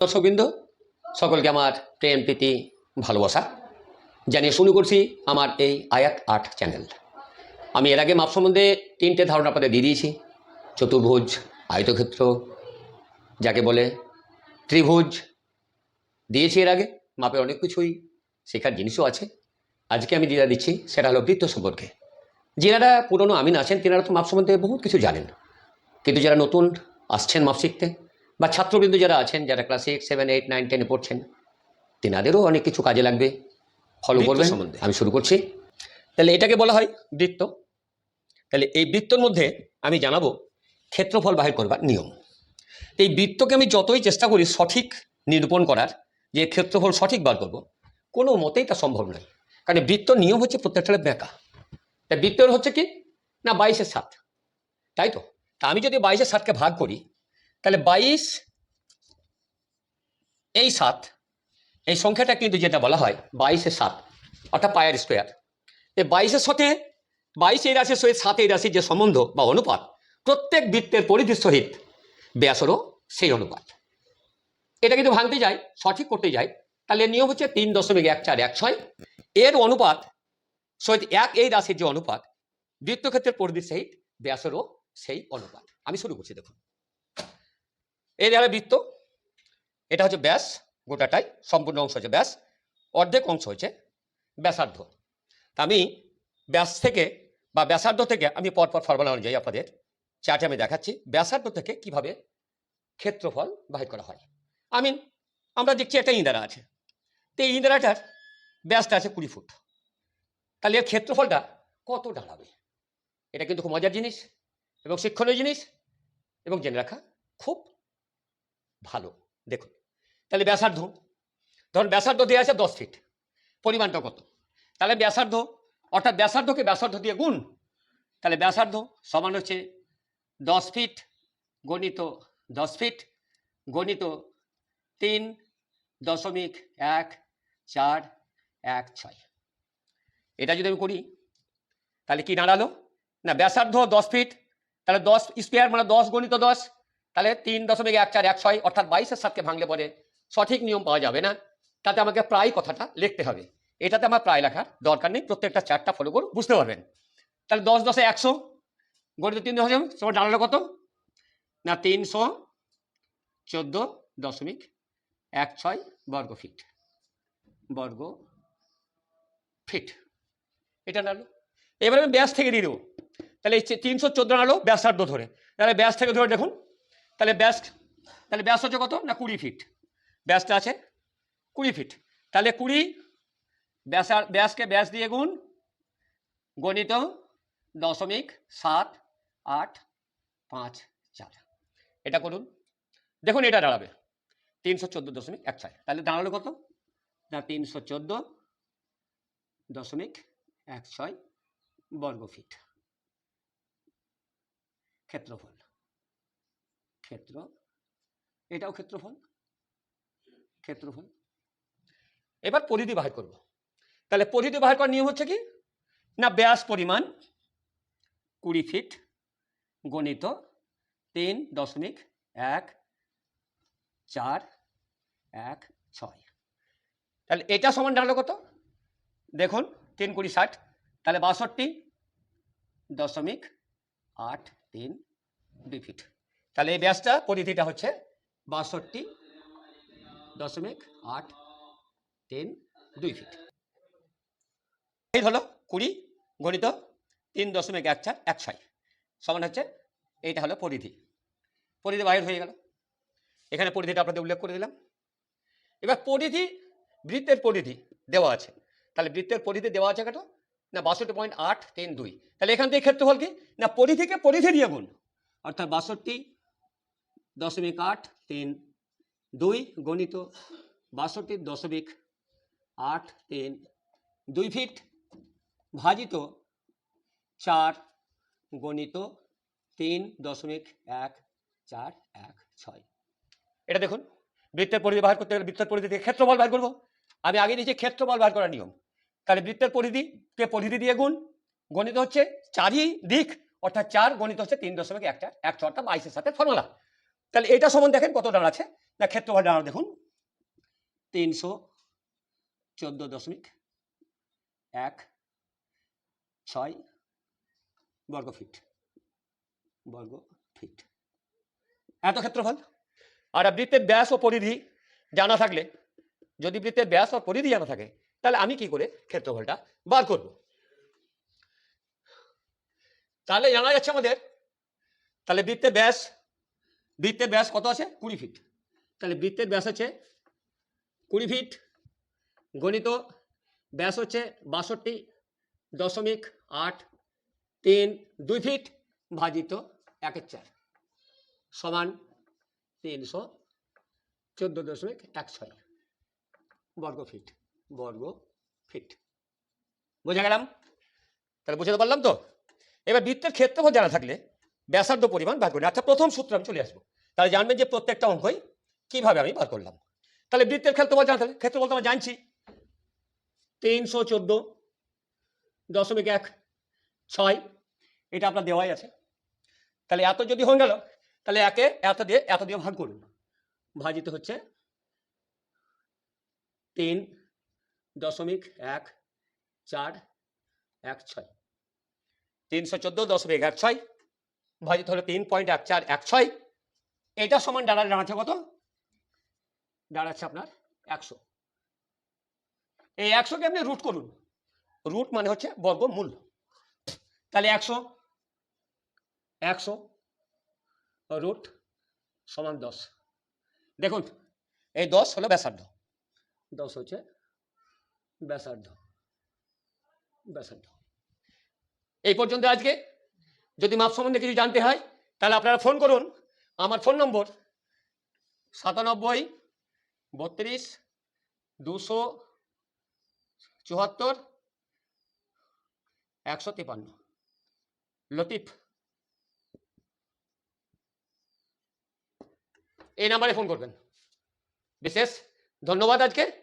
দর্শকবৃন্দ সকলকে আমার প্রেম, প্রীতি, ভালোবাসা জানিয়ে শুরু করছি আমার এই আয়াত আর্ট চ্যানেল। আমি এর আগে মাপ সম্বন্ধে তিনটে ধারণা আপনাদের দিয়ে দিয়েছি। চতুর্ভুজ, আয়তক্ষেত্র, যাকে বলে ত্রিভুজ। দিয়েছি এর আগে, মাপের অনেক কিছুই শেখার জিনিসও আছে। আজকে আমি যেটা দিচ্ছি, সেটা হলো বৃত্ত সম্পর্কে। যারা পুরনো আমিন আছেন, তেনারা তো মাপ সম্বন্ধে বহুত কিছু জানেন। কিন্তু যারা নতুন আসছেন মাপ শিখতে বা ছাত্রবৃন্দ যারা আছেন যারা class six seven eight nine টেনে পড়ছেন তেনাদেরও অনেক কিছু কাজে লাগবে। ফলো করবেন। সম্বন্ধে। আমি শুরু করছি। তাহলে এটাকে বলা হয় বৃত্ত। তাহলে এই বৃত্তর মধ্যে আমি জানাব ক্ষেত্রফল বাহির করবার নিয়ম। এই বৃত্তকে আমি যতই চেষ্টা করি সঠিক নিরূপণ করার যে ক্ষেত্রফল সঠিক বার করব কোনো মতেই তা সম্ভব নয়। কারণ বৃত্ত নিয়ম হচ্ছে প্রত্যেকটা বেঁকা তা বৃত্তর হচ্ছে কি? না বাইশের সাত। তাই তো? তা আমি যদি বাইশের সাতকে ভাগ করি তাহলে বাইশ, এই সাত, এই সংখ্যাটা কিন্তু যেটা বলা হয়, বাইশের সাত, অর্থাৎ পায়ের স্কোয়ার এই বাইশের সাথে, বাইশ এই রাশির সহিত সাত এই রাশির যে সম্বন্ধ বা অনুপাত, প্রত্যেক বৃত্তের পরিধির সহিত ব্যাসরও সেই অনুপাত। এটা কিন্তু ভাঙতে যায়, সঠিক করতে যায়। তাহলে নিয়ম হচ্ছে তিন দশমিক এক চার এক ছয়। এর অনুপাত, সহিত এক এই রাশির যে অনুপাত, বৃত্তক্ষেত্রের পরিধির সহিত ব্যাসরও সেই অনুপাত। আমি শুরু করছি, দেখুন। এই দেখা বৃত্ত, এটা হচ্ছে ব্যাস, গোটাটাই সম্পূর্ণ অংশ হচ্ছে ব্যাস, অর্ধেক অংশ হচ্ছে ব্যাসার্ধ। আমি ব্যাস থেকে বা ব্যাসার্ধ থেকে আমি পরপর ফর্মুলা অনুযায়ী আপনাদের চার্টে আমি দেখাচ্ছি, ব্যাসার্ধ থেকে কীভাবে ক্ষেত্রফল বাহির করা হয়। আমি আমরা দেখছি একটা ইন্দারা আছে। তো এই ইন্দারাটার ব্যাসটা আছে কুড়ি ফুট। তাহলে এর ক্ষেত্রফলটা কত দাঁড়াবে? এটা কিন্তু খুব মজার জিনিস এবং শিক্ষণীয় জিনিস এবং জেনে রাখা খুব ভালো। দেখুন, তাহলে ব্যাসার্ধ, ধরুন ব্যাসার্ধ দেওয়া আছে দশ ফিট পরিমাণটা কত? তাহলে ব্যাসার্ধ, অর্থাৎ ব্যাসার্ধকে ব্যাসার্ধ দিয়ে গুণ, তাহলে ব্যাসার্ধ সমান হচ্ছে দশ ফিট গণিত দশ ফিট গণিত তিন দশমিক এক চার এক ছয়। এটা যদি আমি করি, তাহলে কি দাঁড়াল? না, ব্যাসার্ধ দশ ফিট তাহলে দশ স্কোয়ার মানে দশ গণিত দশ তাহলে তিন দশমিক এক চার এক ছয় অর্থাৎ বাইশের সাতকে ভাঙলে পরে সঠিক নিয়ম পাওয়া যাবে না। তাতে আমাকে প্রায় কথাটা লিখতে হবে। এটাতে আমার প্রায় লেখার দরকার নেই। প্রত্যেকটা চারটা ফলো করুন, বুঝতে পারবেন। তাহলে দশ দশে একশো গণিত তিন দশ তোমার দাঁড়াল কত? না, তিনশো চোদ্দ দশমিক এক ছয় বর্গ ফিট। বর্গ ফিট। এটা দাঁড়াল এবারে আমি ব্যাস থেকে দিয়ে দেবো। তাহলে তিনশো চোদ্দ আলো ব্যাসার্ধ ধরে। তাহলে ব্যাস থেকে ধরে দেখুন তাহলে ব্যাস তাহলে ব্যাস হচ্ছে কত? না কুড়ি ফিট ব্যাসটা আছে কুড়ি ফিট তাহলে কুড়ি ব্যাসার ব্যাসকে ব্যাস দিয়ে গুণ গণিত দশমিক সাত আট পাঁচ চার। এটা করুন। দেখুন, এটা দাঁড়াবে। তিনশো চোদ্দ দশমিক এক ছয় তাহলে দাঁড়াল কত? না, তিনশো চোদ্দ দশমিক এক ছয় বর্গ ফিট ক্ষেত্রফল। ক্ষেত্র। এটাও ক্ষেত্রফল। ক্ষেত্রফল। এবার পরিধি বাহির করব। তাহলে পরিধি বাহির করার নিয়ম হচ্ছে কি? না, ব্যাস পরিমাণ কুড়ি ফিট গণিত তিন দশমিক এক চার এক ছয়। তাহলে এটা সমান দাঁড়াল কত? দেখুন, তিন কুড়ি ষাট। তাহলে বাষট্টি দশমিক আট তিন দুই ফিট। তাহলে এই ব্যাসটা পরিধিটা হচ্ছে বাষট্টি দশমিক আট তিন দুই ফিট এই হলো কুড়ি গণিত তিন দশমিক এক চার এক ছয় সমান হচ্ছে এইটা হলো পরিধি। পরিধি বাইর হয়ে গেল। এখানে পরিধিটা আপনাদের উল্লেখ করে দিলাম। এবার পরিধি বৃত্তের পরিধি দেওয়া আছে। তাহলে বৃত্তের পরিধি দেওয়া আছে কত? না বাষট্টি পয়েন্ট আট তিন দুই। তাহলে এখান থেকে ক্ষেত্রফল কি? না পরিধিকে পরিধি দিয়ে গুণ। অর্থাৎ বাষট্টি দশমিক আট তিন দুই গণিত বাষট্টি দশমিক আট তিন দুই ফিট ভাজিত চার গণিত তিন দশমিক এক চার এক ছয়। এটা দেখুন, বৃত্তের পরিধি বাহির করতে গেলে বৃত্তের পরিধি থেকে ক্ষেত্রফল বার করব। আমি আগে নিচে ক্ষেত্রফল বার করার নিয়ম। তাহলে বৃত্তের পরিধিকে পরিধি দিয়ে গুণ। গণিত হচ্ছে চারই দিক অর্থাৎ চার গণিত হচ্ছে তিন দশমিক এক চার, এক ছটা বাইশের সাথে ফর্মুলা তাহলে এটা সমান দেখেন কত দাঁড়াচ্ছে না, ক্ষেত্রফল জানার দেখুন। তিনশো চোদ্দ দশমিক এক ছয় বর্গ ফিট। বর্গ ফিট। এত ক্ষেত্রফল? আর বৃত্তের ব্যাস ও পরিধি জানা থাকলে, যদি বৃত্তের ব্যাস ও পরিধি জানা থাকে, তাহলে আমি কি করে ক্ষেত্রফলটা বার করব? তাহলে জানা যাচ্ছে আমাদের, তাহলে বৃত্তের ব্যাস বৃত্তের ব্যাস কত আছে? কুড়ি ফিট তাহলে বৃত্তের ব্যাস আছে কুড়ি ফিট গণিত ব্যাস হচ্ছে বাষট্টি দশমিক আট তিন দুই ফিট ভাজিত একের চার সমান তিনশো চোদ্দ দশমিক এক ছয় বর্গ ফিট বর্গ ফিট বোঝা গেলাম? তাহলে বুঝতে পারলাম তো? এবার বৃত্তের ক্ষেত্রফল জানা থাকলে ব্যাসার্ধ পরিমাণ বার করি। আচ্ছা প্রথম সূত্র আমি চলে আসব। তাহলে জানবেন যে প্রত্যেকটা অঙ্কই কীভাবে আমি বার করলাম। তাহলে বৃত্তের ক্ষেত্রফল জানা থাকলে ক্ষেত্রফল তো আমরা জানছি। তিনশো চোদ্দ দশমিক এক ছয়, এটা আপনার দেওয়াই আছে। তাহলে এত যদি হয়ে গেল, তাহলে একে এত দিয়ে এত দিয়ে ভাগ করুন। ভাজিত হচ্ছে তিন দশমিক এক চার, এক ছয়। তিনশো চোদ্দ দশমিক এক ছয় ভাজিত হলো তিন পয়েন্ট এক চার, এক ছয়। এটা সমান দাঁড়ালে দাঁড়াচ্ছে কত? দাঁড়াচ্ছে আপনার একশো। এই একশোকে আপনি রুট করুন। রুট মানে হচ্ছে বর্গমূল। তাহলে একশো একশো রুট সমান দশ। দেখুন, এই দশ হলো ব্যাসার্ধ। দশ হচ্ছে ব্যাসার্ধ। ব্যাসার্ধ। এই পর্যন্ত আজকে। যদি মাপ সম্বন্ধে কিছু জানতে হয়, তাহলে আপনারা ফোন করুন। আমার ফোন নম্বর সাতানব্বই, বত্রিশ, দুশো চুয়াত্তর, একশো তিপান্ন। লতিফ। এই নাম্বারে ফোন করবেন। বিশেষ ধন্যবাদ আজকে।